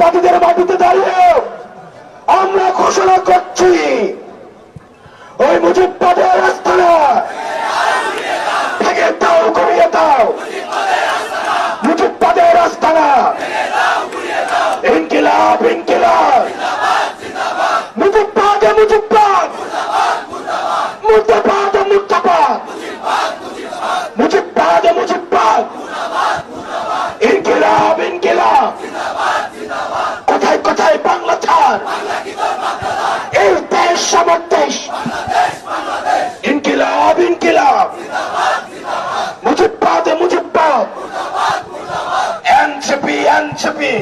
বাদীদের মাটিতে দাঁড়িয়ে আমরা ঘোষণা করছি, ওই মুজিববাদের আস্থানা ভেঙে দাও ঘুরিয়ে দাও। মুজিববাদের আস্থানা ইনকিলাব ইনকিলাব। মাথাদার এই দেশ আমার দেশ ইনকিলাব ইনকিলাব মুজিব্বাদ মুজিব্বাদ এনসিপি এনসিপি